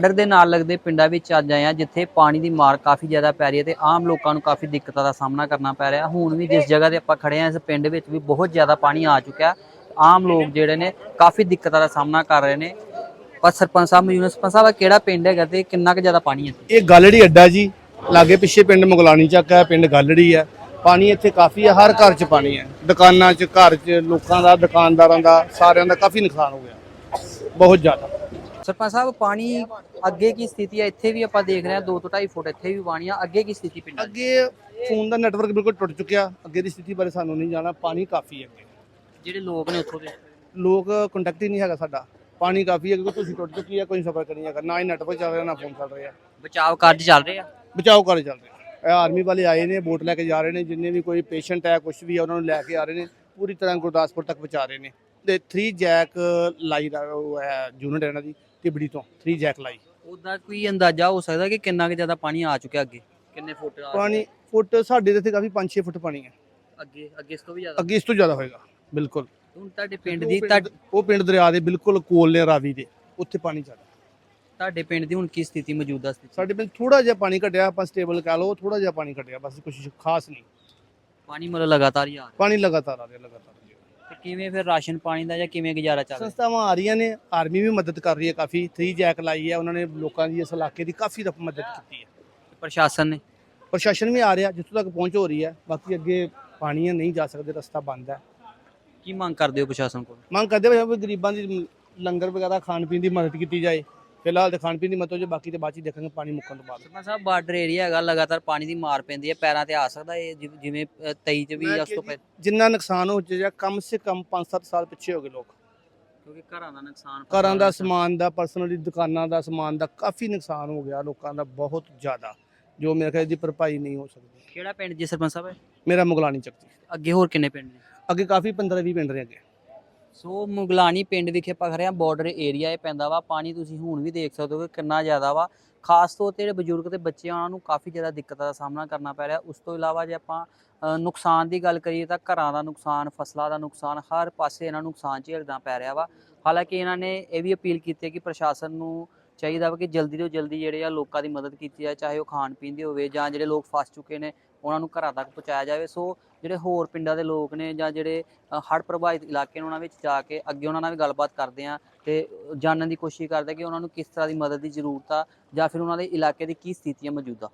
Border ਦੇ ਨਾਲ ਲੱਗਦੇ ਪਿੰਡਾਂ ਵਿੱਚ ਅੱਜ ਆਏ ਆ ਜਿੱਥੇ ਪਾਣੀ ਦੀ ਮਾਰ ਕਾਫੀ ਜ਼ਿਆਦਾ ਪੈ ਰਹੀ ਹੈ ਤੇ ਆਮ ਲੋਕਾਂ ਨੂੰ ਕਾਫੀ ਦਿੱਕਤਾਂ ਦਾ ਸਾਹਮਣਾ ਕਰਨਾ ਪੈ ਰਿਹਾ। ਹੁਣ ਵੀ ਜਿਸ ਜਗ੍ਹਾ ਤੇ ਆਪਾਂ ਖੜੇ ਆ ਇਸ ਪਿੰਡ ਵਿੱਚ ਵੀ ਬਹੁਤ ਜ਼ਿਆਦਾ ਪਾਣੀ ਆ ਚੁੱਕਿਆ। ਆਮ ਲੋਕ ਜਿਹੜੇ ਨੇ ਕਾਫੀ ਦਿੱਕਤਾਂ ਦਾ ਸਾਹਮਣਾ ਕਰ ਰਹੇ ਨੇ। ਪਰ ਸਰਪੰਚ ਸਾਹਿਬ ਮਜੂਨ ਸਾਹਿਬ ਕਿਹੜਾ ਪਿੰਡ ਹੈਗਾ ਤੇ ਕਿੰਨਾ ਕੁ ਜ਼ਿਆਦਾ ਪਾਣੀ ਹੈ? ਇਹ ਗਾਲੜੀ ਅੱਡਾ ਜੀ, ਲਾਗੇ ਪਿੱਛੇ ਪਿੰਡ ਮੁਗਲਾਣੀ ਚੱਕ ਹੈ, ਪਿੰਡ ਗਾਲੜੀ ਹੈ, ਪਾਣੀ ਇੱਥੇ ਕਾਫੀ ਹੈ, ਹਰ ਘਰ 'ਚ ਪਾਣੀ ਹੈ। ਦੁਕਾਨਾਂ 'ਚ, ਘਰ 'ਚ, ਲੋਕਾਂ ਦਾ, ਦੁਕਾਨਦਾਰਾਂ ਦਾ, ਸਾਰਿਆਂ ਦਾ ਕਾਫੀ ਨੁਕਸਾਨ ਹੋ ਗਿਆ। ਬਹੁਤ ਜ਼ਿਆਦਾ। ਸਰਪੰਚ ਸਾਹਿਬ ਪਾਣੀ ਅੱਗੇ ਕੀ ਸਥਿਤੀ ਹੈ? ਇੱਥੇ ਵੀ ਆਪਾਂ ਦੇਖ ਰਹੇ ਹਾਂ 2 ਤੋਂ 2.5 ਫੁੱਟ ਇੱਥੇ ਵੀ ਪਾਣੀ ਆ। ਅੱਗੇ ਕੀ ਸਥਿਤੀ ਪਿੰਡਾਂ ਅੱਗੇ ਫੋਨ ਦਾ ਨੈਟਵਰਕ ਬਿਲਕੁਲ ਟੁੱਟ ਚੁੱਕਿਆ। ਅੱਗੇ ਦੀ ਸਥਿਤੀ ਬਾਰੇ ਸਾਨੂੰ ਨਹੀਂ ਜਾਣਾ ਪਾਣੀ ਕਾਫੀ ਹੈ ਅੱਗੇ। ਜਿਹੜੇ ਲੋਕ ਨੇ ਉੱਥੋਂ ਦੇ? ਲੋਕ ਕੰਟੈਕਟ ਹੀ ਨਹੀਂ ਹੈਗਾ ਸਾਡਾ। ਪਾਣੀ ਕਾਫੀ ਹੈ ਕਿਉਂਕਿ ਤੁਸੀਂ ਟੁੱਟ ਚੁੱਕੀ ਹੈ ਕੋਈ ਸਫਰ ਨਹੀਂ ਹੈਗਾ। ਨਾ ਹੀ ਨੈਟਵਰਕ ਚੱਲ ਰਿਹਾ ਨਾ ਫੋਨ ਚੱਲ ਰਿਹਾ। ਬਚਾਅ ਕਾਰਜ ਚੱਲ ਰਹੇ? ਆ ਬਚਾਓ ਕਾਰਜ ਚੱਲ ਰਿਹਾ। ਇਹ ਆਰਮੀ ਵਾਲੇ ਆਏ ਨੇ ਬੋਟ ਲੈ ਕੇ ਜਾ ਰਹੇ ਨੇ। ਜਿੰਨੇ ਵੀ ਕੋਈ ਪੇਸ਼ੈਂਟ ਹੈ ਕੁਝ ਵੀ ਹੈ ਉਹਨਾਂ ਨੂੰ ਲੈ ਕੇ ਆ ਰਹੇ ਨੇ। ਪੂਰੀ ਤਰ੍ਹਾਂ ਗੁਰਦਾਸਪੁਰ ਤੱਕ ਪਹੁੰਚਾ ਰਹੇ ਨੇ। ਤੇ 3 ਜੈਕ ਲਾਈ ਦਾ ਉਹ ਹੈ ਯੂਨਿਟ ਇਹਨਾਂ ਦੀ। ਤਿਬੜੀ ਤੋਂ 3 ਜੈਕ ਲਾਈ। ਉਹਦਾ ਕੋਈ ਅੰਦਾਜ਼ਾ ਹੋ ਸਕਦਾ ਕਿ ਕਿੰਨਾ ਕੁ ਜ਼ਿਆਦਾ ਪਾਣੀ ਆ ਚੁੱਕਿਆ ਅੱਗੇ? ਕਿੰਨੇ ਫੁੱਟ ਆ ਪਾਣੀ ਫੁੱਟ ਸਾਡੇ ਦੇ ਇੱਥੇ ਕਾਫੀ 5-6 ਫੁੱਟ ਪਾਣੀ ਹੈ। ਅੱਗੇ ਅੱਗੇ ਇਸ ਤੋਂ ਵੀ ਜ਼ਿਆਦਾ? ਅੱਗੇ ਇਸ ਤੋਂ ਜ਼ਿਆਦਾ ਹੋਏਗਾ ਬਿਲਕੁਲ। ਹੁਣ ਤੁਹਾਡੇ ਪਿੰਡ ਦੀ ਉਹ ਪਿੰਡ ਦਰਿਆ ਦੇ ਬਿਲਕੁਲ ਕੋਲ ਨੇ ਰਾਵੀ ਦੇ ਉੱਥੇ ਪਾਣੀ ਜ਼ਿਆਦਾ। ਤੁਹਾਡੇ ਪਿੰਡ ਦੀ ਹੁਣ ਕੀ ਸਥਿਤੀ ਮੌਜੂਦਾ ਸਥਿਤੀ? ਸਾਡੇ ਪਿੰਡ ਥੋੜਾ ਜਿਹਾ ਪਾਣੀ ਘਟਿਆ ਆਪਾਂ ਸਟੇਬਲ ਕਹਿ ਲਓ ਥੋੜਾ ਜਿਹਾ ਪਾਣੀ ਘਟਿਆ ਬਸ ਕੁਝ ਖਾਸ ਨਹੀਂ। ਪਾਣੀ ਮਤਲਬ ਲਗਾਤਾਰ ਹੀ ਆ ਰਿਹਾ। ਪਾਣੀ ਲਗਾਤਾਰ ਆ ਰਿਹਾ ਲਗਾਤਾਰ। ਤੇ ਕਿਵੇਂ ਫਿਰ ਰਾਸ਼ਨ ਪਾਣੀ ਦਾ ਜਾਂ ਕਿਵੇਂ ਗੁਜ਼ਾਰਾ ਚੱਲ ਰਿਹਾ? ਸੰਸਥਾਵਾਂ ਆ ਰਹੀਆਂ ਨੇ ਆਰਮੀ ਵੀ ਮਦਦ ਕਰ ਰਹੀ ਹੈ ਕਾਫੀ। 3 ਜੈਕ ਲਾਈ ਹੈ ਉਹਨਾਂ ਨੇ ਲੋਕਾਂ ਦੀ ਇਸ ਇਲਾਕੇ ਦੀ ਕਾਫੀ ਰ- ਮਦਦ ਕੀਤੀ ਹੈ। ਪ੍ਰਸ਼ਾਸਨ ਨੇ? ਪ੍ਰਸ਼ਾਸਨ ਵੀ ਆ ਰਿਹਾ ਜਿੱਥੋਂ ਤੱਕ ਪਹੁੰਚ ਹੋ ਰਹੀ ਹੈ। ਬਾਕੀ ਅੱਗੇ ਪਾਣੀ ਹੈ ਨਹੀਂ ਜਾ ਸਕਦੇ ਰਸਤਾ ਬੰਦ ਹੈ। ਕੀ ਮੰਗ ਕਰਦੇ ਹੋ ਪ੍ਰਸ਼ਾਸਨ ਕੋਲ? ਮੰਗ ਕਰਦੇ ਹਾਂ ਵੀ ਗਰੀਬਾਂ ਦੀ ਲੰਗਰ ਵਗੈਰਾ ਖਾਣ ਪੀਣ ਦੀ ਮਦਦ ਕੀਤੀ ਜਾਏ। ਫਿਲਹਾਲ ਤੇ ਖਾਣ ਪੀਣ ਦੀ ਜਾਏ ਬਾਕੀ ਤੇ ਬਾਅਦ ਚ ਦੇਖਾਂਗੇ ਪਾਣੀ ਮੁੱਕਣ ਤੋਂ ਬਾਅਦ। ਸਰਪੰਚ ਸਾਹਿਬ ਬਾਰਡਰ ਏਰੀਆ ਹੈਗਾ ਲਗਾਤਾਰ ਪਾਣੀ ਦੀ ਮਾਰ ਪੈਂਦੀ ਹੈ ਪੈਰਾਂ ਤੇ ਆ ਸਕਦਾ ਇਹ ਜਿਵ- ਜਿਵੇਂ ਅ, 23 ਚ ਵੀ ਮੈਂ ਉਸ ਤੋਂ ਕਿਹਾ ਪਹਿਲਾਂ। ਜਿੰਨਾ ਨੁਕਸਾਨ ਹੋ ਜਾਏਗਾ ਕਮ ਸੇ ਕਮ 5-7 ਸਾਲ ਪਿੱਛੇ ਹੋ ਗਏ ਲੋਕ। ਕਿਉਂਕਿ ਘਰਾਂ ਦਾ ਨੁਕਸਾਨ ਘਰਾਂ ਦਾ ਸਮਾਨ ਦਾ ਪਰਸਨਲੀ ਦੁਕਾਨਾਂ ਦਾ ਸਮਾਨ ਦਾ ਕਾਫੀ ਨੁਕਸਾਨ ਹੋ ਗਿਆ ਲੋਕਾਂ ਦਾ ਬਹੁਤ ਜ਼ਿਆਦਾ ਜੋ ਮੇਰੇ ਖਿਆਲ ਦੀ ਭਰਪਾਈ ਨਹੀਂ ਹੋ ਸਕਦੀ। ਕਿਹੜਾ ਪਿੰਡ ਜੀ ਸਰਪੰਚ ਸਾਹਿਬ? ਮੇਰਾ ਮੁਗਲਾਨੀ ਚੱਕਦੀ ਅੱਗੇ ਹੋਰ ਕਿੰਨੇ ਪਿੰਡ ਨੇ? ਅੱਗੇ ਕਾਫੀ 15-20 ਪਿੰਡ ਨੇ ਅੱਗੇ। ਸੋ ਮੁਗਲਾਨੀ ਪਿੰਡ ਵਿਖੇ ਆਪਾਂ ਖੜੇ ਆ ਬਾਰਡਰ ਏਰੀਆ ਇਹ ਪੈਂਦਾ ਵਾ। ਪਾਣੀ ਤੁਸੀਂ ਹੁਣ ਵੀ ਦੇਖ ਸਕਦੇ ਹੋ ਕਿ ਕਿੰਨਾ ਜ਼ਿਆਦਾ ਵਾ। ਖਾਸ ਤੌਰ ਤੇ ਜਿਹੜੇ ਬਜ਼ੁਰਗ ਤੇ ਬੱਚੇ ਆ, ਉਹਨਾਂ ਨੂੰ ਕਾਫੀ ਜ਼ਿਆਦਾ ਦਿੱਕਤਾਂ ਦਾ ਸਾਹਮਣਾ ਕਰਨਾ ਪੈ ਰਿਹਾ। ਉਸ ਤੋਂ ਇਲਾਵਾ ਜੇ ਆਪਾਂ ਨੁਕਸਾਨ ਦੀ ਗੱਲ ਕਰੀਏ ਤਾਂ ਘਰਾਂ ਦਾ ਨੁਕਸਾਨ, ਫਸਲਾਂ ਦਾ ਨੁਕਸਾਨ, ਹਰ ਪਾਸੇ ਇਹਨਾਂ ਨੂੰ ਨੁਕਸਾਨ ਝੇਲਣਾ ਪੈ ਰਿਹਾ ਵਾ। ਹਾਲਾਂਕਿ ਇਹਨਾਂ ਨੇ ਇਹ ਵੀ ਅਪੀਲ ਕੀਤੀ ਹੈ ਕਿ ਪ੍ਰਸ਼ਾਸਨ ਨੂੰ ਚਾਹੀਦਾ ਵਾ ਕਿ ਜਲਦੀ ਤੋਂ ਜਲਦੀ ਜਿਹੜੇ ਆ ਲੋਕਾਂ ਦੀ ਮਦਦ ਕੀਤੀ ਜਾਏ, ਚਾਹੇ ਉਹ ਖਾਣ ਪੀਣ ਦੀ ਹੋਵੇ ਜਾਂ ਜਿਹੜੇ ਲੋਕ ਫਸ ਚੁੱਕੇ ਨੇ, ਉਹਨਾਂ ਨੂੰ ਘਰਾਂ ਤੱਕ ਪਹੁੰਚਾਇਆ ਜਾਵੇ। ਸੋ ਜਿਹੜੇ ਹੋਰ ਪਿੰਡਾਂ ਦੇ ਲੋਕ ਨੇ ਜਾਂ ਜਿਹੜੇ ਹੜ੍ਹ ਪ੍ਰਭਾਵਿਤ ਇਲਾਕੇ ਨੇ ਉਹਨਾਂ ਵਿੱਚ ਜਾ ਕੇ ਅੱਗੇ ਉਹਨਾਂ ਨਾਲ ਵੀ ਗੱਲਬਾਤ ਕਰਦੇ ਆ ਤੇ ਜਾਣਨ ਦੀ ਕੋਸ਼ਿਸ਼ ਕਰਦੇ ਕਿ ਉਹਨਾਂ ਨੂੰ ਕਿਸ ਤਰ੍ਹਾਂ ਦੀ ਮਦਦ ਦੀ ਜ਼ਰੂਰਤ ਆ ਜਾਂ ਫਿਰ ਉਹਨਾਂ ਦੇ ਇਲਾਕੇ ਦੀ ਕੀ ਸਥਿਤੀ ਹੈ ਮੌਜੂਦਾ।